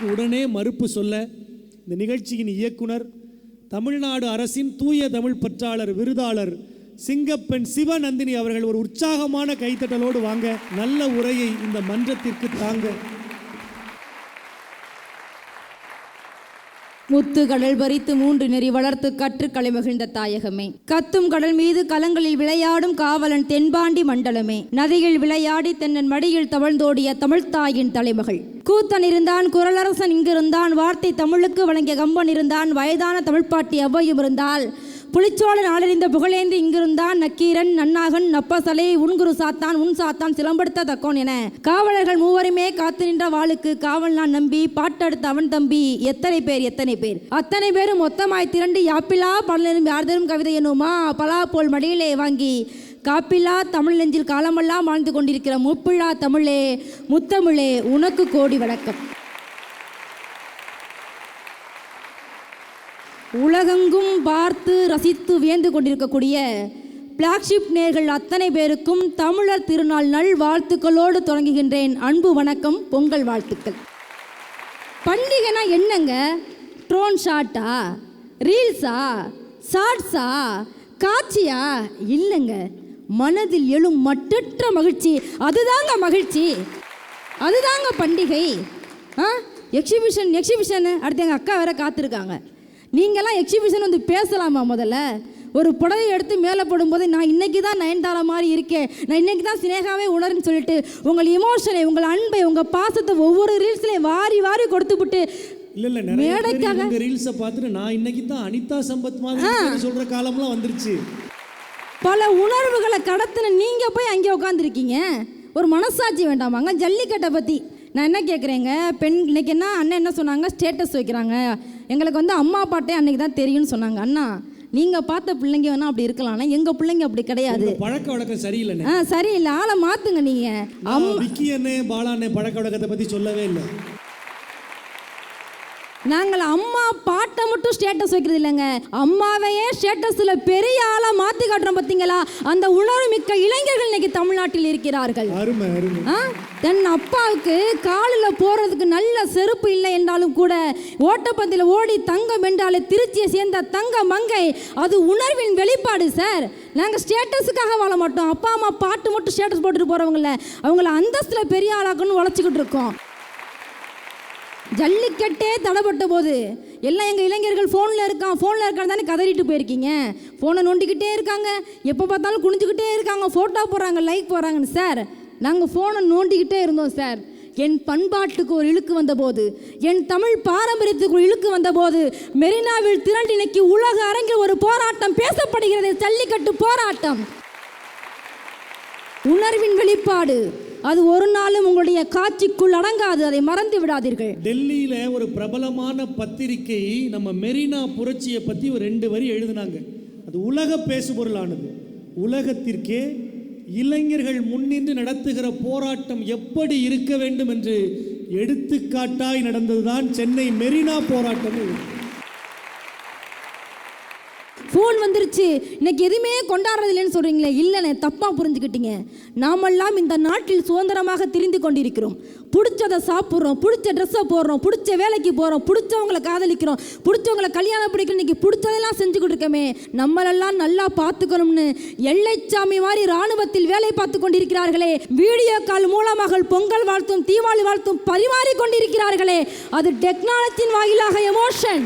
அதற்கு உடனே மறுப்பு சொல்ல இந்த நிகழ்ச்சியின் இயக்குனர் தமிழ்நாடு அரசின் தூய தமிழ் பற்றாளர் விருதாளர் சிங்கப்பெண் சிவநந்தினி அவர்கள் ஒரு உற்சாகமான கைத்தட்டலோடு வாங்க நல்ல உரையை இந்த மன்றத்திற்கு தாங்க. முத்து கடல் பறித்து மூன்று நெறி வளர்த்து கற்று களை மகிழ்ந்த தாயகமே. கத்தும் கடல் மீது கலங்களில் விளையாடும் காவலன் தென்பாண்டி மண்டலமே. நதியில் விளையாடி தென்னன் மடியில் தவழ்ந்தோடிய தமிழ்த்தாயின் தலைமகள். கூத்தன் இருந்தான் குரலரசன் இங்கிருந்தான் வார்த்தை தமிழுக்கு வழங்கிய கம்பன் இருந்தான் வயதான தமிழ்ப்பாட்டி அவ்வையும் இருந்தால் புளிச்சோழன் ஆளறிந்த புகழேந்து இங்கிருந்தான் நக்கீரன் நன்னாகன் நப்பசலை உன்குரு சாத்தான் உன் சாத்தான் சிலம்படுத்த தக்கோன் என. காவலர்கள் மூவருமே காத்து நின்ற வாளுக்கு காவல் நான் நம்பி பாட்டெடுத்த அவன் தம்பி எத்தனை பேர் எத்தனை பேர்? அத்தனை பேரும் மொத்தமாய் திரண்டு யாப்பிலா பலரும் யார்தரும் கவிதை என்னுமா பலா போல் மடியிலே வாங்கி காப்பிலா தமிழ் நெஞ்சில் காலமெல்லாம் வாழ்ந்து கொண்டிருக்கிற முப்பிழா தமிழே முத்தமிழே உனக்கு கோடி வணக்கம். உலகெங்கும் பார்த்து ரசித்து வியந்து கொண்டிருக்கக்கூடிய பிளாக்ஷிப் நேர்கள் அத்தனை பேருக்கும் தமிழர் திருநாள் நல் வாழ்த்துக்களோடு தொடங்குகின்றேன். அன்பு வணக்கம் பொங்கல் வாழ்த்துக்கள். பண்டிகைனா என்னங்க? ட்ரோன் ஷாட்டா ரீல்ஸா ஷார்ட்ஸா காட்சியா? இல்லைங்க. மனதில் எழும் மட்டற்ற மகிழ்ச்சி. அதுதாங்க மகிழ்ச்சி. அதுதாங்க பண்டிகை. ஆ? எக்ஸிபிஷன் எக்ஸிபிஷன் அடுத்து எங்கள் அக்கா வேற காத்திருக்காங்க. நீங்களாம் எக்ஸிபிஷன் வந்து பேசலாமா முதல்ல? ஒரு புடவை எடுத்து மேலே போடும்போது நான் இன்னைக்கு தான் நயன்தாரா மாதிரி இருக்கேன். நான் இன்னைக்கு தான் சினேகாவே உணர்ன்னு சொல்லிட்டு உங்கள் இமோஷனை உங்கள் அன்பை உங்கள் பாசத்தை ஒவ்வொரு ரீல்ஸ்லையும் வாரி வாரி கொடுத்துவிட்டு இல்ல இல்ல நிறைய ரீல்ஸை பார்த்துட்டு நான் இன்னைக்கு தான் அனிதா சம்பத் மாதிரி சொல்ற காலம்லாம் வந்துருச்சு. பல உணர்வுகளை கடத்தின நீங்கள் போய் அங்கே உட்காந்துருக்கீங்க ஒரு மனசாட்சி வேண்டாமாங்க ஜல்லிக்கட்டை பற்றி நான் என்ன கேட்குறேங்க பெண் இன்னைக்கு என்ன அண்ணன் என்ன சொன்னாங்க? ஸ்டேட்டஸ் வைக்கிறாங்க. எங்களுக்கு வந்து அம்மா பாட்டே அன்னைக்கு தான் தெரியும்னு சொன்னாங்க. அண்ணா நீங்கள் பார்த்த பிள்ளைங்க வேணால் அப்படி இருக்கலாம்னா எங்கள் பிள்ளைங்க அப்படி கிடையாது. பழக்க வழக்கம் சரியில்லைண்ணே. ஆ சரியில்லை. ஆளை மாற்றுங்க நீங்கள் நான் விக்கி அண்ணே பாலா அண்ணே பழக்க வழக்கத்தை பத்தி சொல்லவே இல்லை. நாங்கள் அம்மா பாட்டை மட்டும் ஸ்டேட்டஸ் வைக்கிறது இல்லைங்க. அம்மாவையே ஸ்டேட்டஸில் பெரிய ஆளாக மாற்றி காட்டுறோம் பார்த்தீங்களா அந்த உணர்வு மிக்க இளைஞர்கள் இன்னைக்கு தமிழ்நாட்டில் இருக்கிறார்கள். தன் அப்பாவுக்கு காலில் போகிறதுக்கு நல்ல செருப்பு இல்லை என்றாலும் கூட ஓட்டப்பந்தயில் ஓடி தங்கம் வென்றாலே திருச்சியை சேர்ந்த தங்க மங்கை அது உணர்வின் வெளிப்பாடு சார் நாங்கள் ஸ்டேட்டஸுக்காக வாழ மாட்டோம். அப்பா அம்மா பாட்டு மட்டும் ஸ்டேட்டஸ் போட்டுட்டு போகிறவங்கள அவங்கள அந்தஸ்தில் பெரிய ஆளாக்கணும்னு உழைச்சிக்கிட்டு இருக்கோம். ஜல்லிக்கட்டே தடைப்பட்ட போது எல்லாம் எங்கள் இளைஞர்கள் ஃபோனில் இருக்கான் ஃபோனில் இருக்கான்னு தானே கதறிட்டு போயிருக்கீங்க? ஃபோனை நோண்டிக்கிட்டே இருக்காங்க. எப்போ பார்த்தாலும் குனிஞ்சுக்கிட்டே இருக்காங்க. ஃபோட்டோ போடுறாங்க லைக் போடுறாங்கன்னு சார் நாங்கள் ஃபோனை நோண்டிக்கிட்டே இருந்தோம் சார் என் பண்பாட்டுக்கு ஒரு இழுக்கு வந்தபோது என் தமிழ் பாரம்பரியத்துக்கு ஒரு இழுக்கு வந்தபோது மெரினாவில் திரண்டு இன்னைக்கு உலக அரங்கில் ஒரு போராட்டம் பேசப்படுகிறது ஜல்லிக்கட்டு போராட்டம். உணர்வின் வெளிப்பாடு. அது ஒரு நாளும் உங்களுடைய காட்சிக்குள் அடங்காது அதை மறந்து விடாதீர்கள். டெல்லியில ஒரு பிரபலமான பத்திரிகை நம்ம மெரினா புரட்சியை பத்தி ஒரு ரெண்டு வரி எழுதினாங்க. அது உலக பேசுபொருளானது. உலகத்திற்கே இளைஞர்கள் முன்னின்று நடத்துகிற போராட்டம் எப்படி இருக்க வேண்டும் என்று எடுத்துக்காட்டாய் நடந்ததுதான் சென்னை மெரினா போராட்டம். ஃபோன் வந்துருச்சு. இன்னைக்கு எதுவுமே கொண்டாடுறது இல்லைன்னு சொல்கிறீங்களே இல்லைண்ணே தப்பாக புரிஞ்சுக்கிட்டீங்க. நாமெல்லாம் இந்த நாட்டில் சுதந்திரமாக திரிந்து கொண்டிருக்கிறோம். பிடிச்சதை சாப்பிட்றோம் பிடிச்ச ட்ரெஸ்ஸை போடுறோம் பிடிச்ச வேலைக்கு போகிறோம் பிடிச்சவங்களை காதலிக்கிறோம் பிடிச்சவங்களை கல்யாணம் பிடிக்கணும் இன்னைக்கு பிடிச்சதெல்லாம் செஞ்சுக்கிட்டு இருக்கோமே. நம்மளெல்லாம் நல்லா பார்த்துக்கணும்னு எல்லைச்சாமி மாதிரி ராணுவத்தில் வேலை பார்த்து கொண்டிருக்கிறார்களே. வீடியோ கால் மூலமாக பொங்கல் வாழ்த்தும் தீபாவளி வாழ்த்தும் பரிமாறி கொண்டிருக்கிறார்களே. அது டெக்னாலஜியின் வாயிலாக எமோஷன்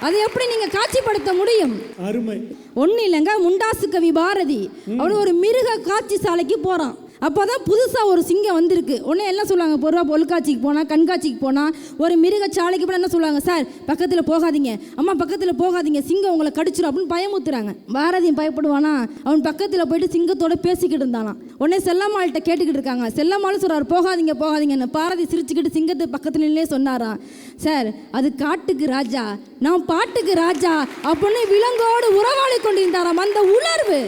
அதை எப்படி நீங்கள் காட்சிப்படுத்த முடியும்? அருமை. ஒன்றும் இல்லைங்க முண்டாசு கவி பாரதி அவன் ஒரு மிருக காட்சி சாலைக்கு போகிறான் அப்போ தான் புதுசாக ஒரு சிங்கம் வந்திருக்கு. உடனே என்ன சொல்லுவாங்க? பொருவா பொருட்காட்சிக்கு போனால் கண்காட்சிக்கு போனால் ஒரு மிருகச்சாலைக்கு போனால் என்ன சொல்லுவாங்க? சார் பக்கத்தில் போகாதீங்க. அம்மா பக்கத்தில் போகாதீங்க. சிங்கம் உங்களை கடிச்சிடும் அப்படின்னு பயமுத்துறாங்க பாரதியும் பயப்படுவானா? அவன் பக்கத்தில் போயிட்டு சிங்கத்தோட பேசிக்கிட்டு இருந்தானா உடனே செல்லம்மாள்கிட்ட கேட்டுக்கிட்டு இருக்காங்க. செல்லம்மாளும் சொல்கிறார் போகாதீங்க போகாதீங்கன்னு. பாரதி சிரிச்சுக்கிட்டு சிங்கத்து பக்கத்துல சொன்னாரா சொன்னாராம். சார் அது காட்டுக்கு ராஜா. நான் பாட்டுக்கு ராஜா. அப்படின்னு விலங்கோடு உறவாடி கொண்டிருந்தாராம் அந்த உணர்வு.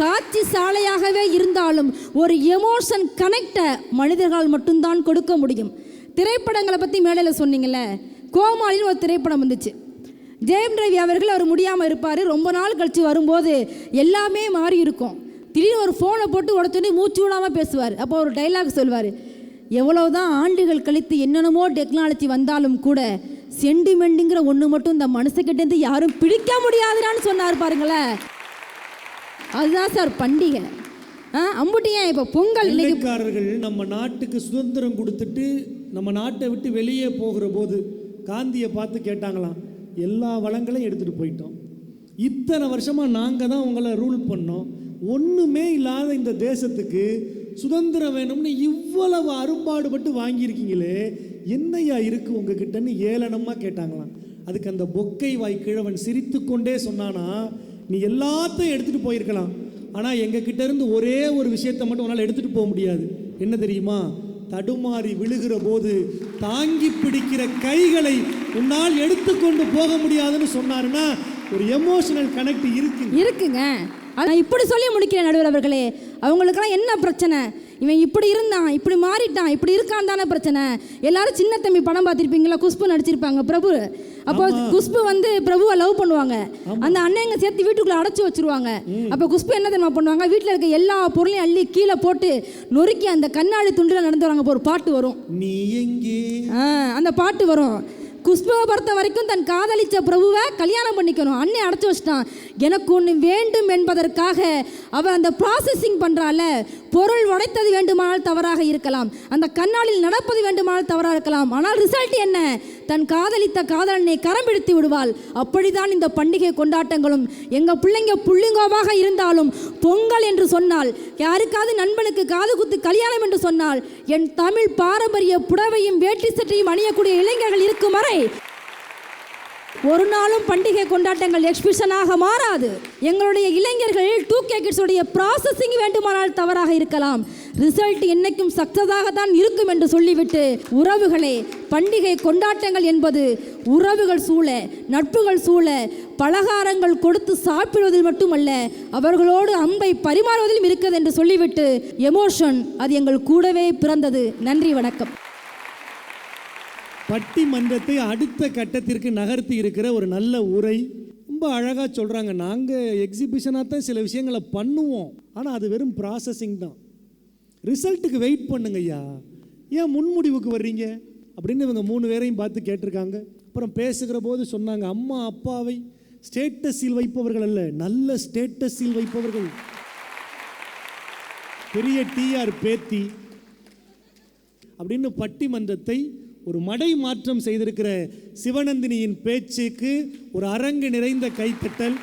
காட்சி சாலையாகவே இருந்தாலும் ஒரு எமோஷன் கனெக்டை மனிதர்களால் மட்டும்தான் கொடுக்க முடியும். திரைப்படங்களை பற்றி மேடையில் சொன்னீங்கல்ல கோமாளின்னு ஒரு திரைப்படம் வந்துச்சு. ஜெயம் ரவி அவர்கள் அவர் முடியாமல் இருப்பார். ரொம்ப நாள் கழித்து வரும்போது எல்லாமே மாறி இருக்கும். திடீர்னு ஒரு ஃபோனை போட்டு உடச்சோடனே மூச்சு விடாமல் பேசுவார். அப்போ ஒரு டைலாக் சொல்வார். எவ்வளோதான் ஆண்டுகள் கழித்து என்னென்னமோ டெக்னாலஜி வந்தாலும் கூட சென்டிமெண்ட்டுங்கிற ஒன்று மட்டும் இந்த மனுஷக்கிட்டேருந்து யாரும் பிடிக்க முடியாதுடான்னு சொன்னார் பாருங்களேன். அதுதான் சார் பண்டிகை. ஆ அம்புட்டி ஏன் இப்போ பொங்கல் இன்னைக்கு? நம்ம நாட்டுக்கு சுதந்திரம் கொடுத்துட்டு நம்ம நாட்டை விட்டு வெளியே போகிற போது காந்தியை பார்த்து கேட்டாங்களாம் எல்லா வளங்களையும் எடுத்துகிட்டு போயிட்டோம். இத்தனை வருஷமாக நாங்கள் தான் உங்களை ரூல் பண்ணோம். ஒன்றுமே இல்லாத இந்த தேசத்துக்கு சுதந்திரம் வேணும்னு இவ்வளவு அரும்பாடுபட்டு வாங்கியிருக்கீங்களே என்னையா இருக்கு உங்ககிட்டன்னு ஏளனமாக கேட்டாங்களாம். அதுக்கு அந்த பொக்கை வாய் கிழவன் சிரித்து கொண்டே சொன்னானா நீ எல்லாத்தையும் எடுத்துகிட்டு போயிருக்கலாம். ஆனால் எங்ககிட்ட இருந்து ஒரே ஒரு விஷயத்தை மட்டும் உன்னால் எடுத்துகிட்டு போக முடியாது. என்ன தெரியுமா? தடுமாறி விழுகிற போது தாங்கி பிடிக்கிற கைகளை உன்னால் எடுத்துக்கொண்டு போக முடியாதுன்னு சொன்னாருன்னா ஒரு எமோஷனல் கனெக்ட் இருக்கு இருக்குங்க. நான் இப்படி சொல்லி முடிக்கிறேன் நடுவர் அவர்களே. அவங்களுக்கெல்லாம் என்ன பிரச்சனை? இவன் இப்படி இருந்தான் இப்படி மாறிட்டான் இப்படி இருக்கான் தானே பிரச்சனை. எல்லாரும் சின்ன தம்பி படம் பார்த்திருப்பீங்களா? குஷ்பு நடிச்சிருப்பாங்க பிரபு. அப்போ குஷ்பு வந்து பிரபுவை லவ் பண்ணுவாங்க. அந்த அண்ணங்க சேர்த்து வீட்டுக்குள்ள அடைச்சி வச்சிருவாங்க. அப்போ குஷ்பு என்ன தெரியுமா பண்ணுவாங்க? வீட்டில் இருக்க எல்லா பொருளையும் அள்ளி கீழே போட்டு நொறுக்கி அந்த கண்ணாடி துண்டில் நடந்து வராங்க. ஒரு பாட்டு வரும். அந்த பாட்டு வரும். குஷ்பவை பொறுத்த வரைக்கும் தன் காதலிச்ச பிரபுவை கல்யாணம் பண்ணிக்கணும். அன்னை அடைச்சி வச்சிட்டான். எனக்கு ஒன்று வேண்டும் என்பதற்காக அவள் அந்த ப்ராசஸிங் பண்ணுறால பொருள் உடைத்தது வேண்டுமானால் தவறாக இருக்கலாம். அந்த கண்ணாலில் நடப்பது வேண்டுமானால் தவறாக இருக்கலாம். ஆனால் ரிசல்ட் என்ன? தன் காதலித்த காதலனை கரம் பிடித்து விடுவாள். அப்படிதான் இந்த பண்டிகை கொண்டாட்டங்களும். எங்கள் பிள்ளைங்க புள்ளிங்கோவாக இருந்தாலும் பொங்கல் என்று சொன்னால் யாருக்காவது நண்பனுக்கு காது குத்து கல்யாணம் என்று சொன்னால் என் தமிழ் பாரம்பரிய புடவையும் வேட்டி சட்டையும் அணியக்கூடிய இளைஞர்கள் இருக்கும் வரை ஒரு நாளும் பண்டிகை கொண்டாட்டங்கள் எக்ஸ்பிஷனாக மாறாது. எங்களுடைய இளைஞர்கள் டூ கே கிட்ஸுடைய ப்ராசஸிங் வேண்டுமானால் தவறாக இருக்கலாம். ரிசல்ட் என்னைக்கும் சக்சஸாக தான் இருக்கும் என்று சொல்லிவிட்டு உறவுகளே பண்டிகை கொண்டாட்டங்கள் என்பது உறவுகள் சூழ நட்புகள் சூழ பலகாரங்கள் கொடுத்து சாப்பிடுவதில் மட்டுமல்ல அவர்களோடு அன்பை பரிமாறுவதிலும் இருக்கிறது என்று சொல்லிவிட்டு எமோஷன் அது எங்கள் கூடவே பிறந்தது. நன்றி வணக்கம். பட்டிமன்றத்தை அடுத்த கட்டத்திற்கு நகர்த்தி இருக்கிற ஒரு நல்ல உரை. ரொம்ப அழகாக சொல்கிறாங்க நாங்கள் எக்ஸிபிஷனாக தான் சில விஷயங்களை பண்ணுவோம். ஆனால் அது வெறும் ப்ராசஸிங் தான். ரிசல்ட்டுக்கு வெயிட் பண்ணுங்க ஐயா. ஏன் முன்முடிவுக்கு வர்றீங்க? அப்படின்னு இவங்க மூணு பேரையும் பார்த்து கேட்டிருக்காங்க. அப்புறம் பேசுகிற போது சொன்னாங்க அம்மா அப்பாவை ஸ்டேட்டஸில் வைப்பவர்கள் அல்ல நல்ல ஸ்டேட்டஸில் வைப்பவர்கள். பெரிய டிஆர் பேத்தி அப்படின்னு பட்டிமன்றத்தை ஒரு மடை மாற்றம் செய்திருக்கிற சிவநந்தினியின் பேச்சுக்கு ஒரு அரங்கு நிறைந்த கைத்தட்டல்.